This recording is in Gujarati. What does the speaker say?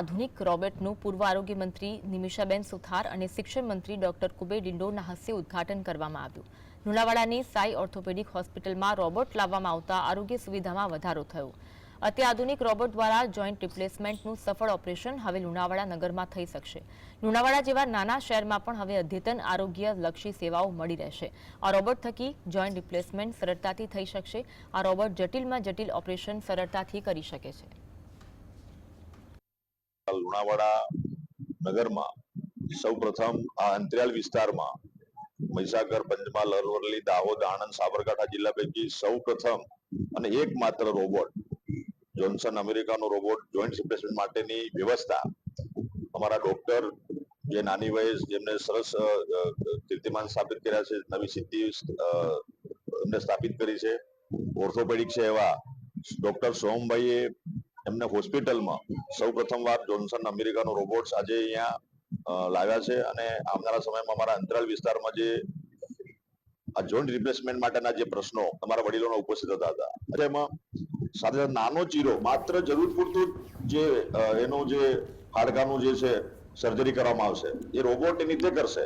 આધુનિક રોબોટનું પૂર્વ આરોગ્ય મંત્રી નિમિષાબેન સુથાર અને શિક્ષણ મંત્રી ડોક્ટર કુબેર ડિંડોરના હસ્તે ઉદઘાટન કરવામાં આવ્યું. લુણાવાડાની સાઈ ઓર્થોપેડિક હોસ્પિટલમાં રોબોટ લાવવામાં આવતા આરોગ્ય સુવિધામાં વધારો થયો. અત્યાધુનિક રોબોટ દ્વારા જોઈન્ટ રિપ્લેસમેન્ટનું સફળ ઓપરેશન હવે લુણાવાડા નગરમાં થઈ શકશે. લુણાવાડા જેવા નાના શહેરમાં પણ હવે અદ્યતન આરોગ્ય લક્ષી સેવાઓ મળી રહેશે. આ રોબોટ થકી જોઈન્ટ રિપ્લેસમેન્ટ સરળતાથી થઈ શકશે. આ રોબોટ જટિલમાં જટિલ ઓપરેશન સરળતાથી કરી શકે છે. લુણાવાડા નગરમાં સૌ પ્રથમ આ અંતરિયાળ વિસ્તારમાં મહીસાગર, પંચમહાલ, અરવલ્લી, દાહોદ, આણંદ, સાબરકાંઠા જિલ્લા પૈકી સૌ પ્રથમ અને એકમાત્ર રોબોટ જોન્સન અમેરિકાનો રોબોટ જોઈન્ટ રિપ્લેસમેન્ટ માટેની વ્યવસ્થા અમારા ડોક્ટર જે નાની વયે જેમને સરસ કીર્તિમાન સ્થાપિત કર્યા છે, નવી સિદ્ધિ એમને સ્થાપિત કરી છે. ઓર્થોપેડિક છે એવા ડોક્ટર સોમભાઈએ એમને હોસ્પિટલમાં. સૌ પ્રથમ વાર જોન્સન અમેરિકાનો રોબોટ્સ આજે અહીંયા લાવ્યા છે અને આવનારા સમયમાં અમારા અંતરાલ વિસ્તારમાં જે, આ જોઈન્ટ રિપ્લેસમેન્ટ માટેના જે પ્રશ્નો અમારા વડીલોનો ઉપસ્થિત હતા. હતા એમાં સાથે સાથે નાનો ચીરો, માત્ર જરૂર પૂરતું જે એનું જે હાડકાનું જે છે, સર્જરી કરવામાં આવશે, એ રોબોટ એની રીતે કરશે.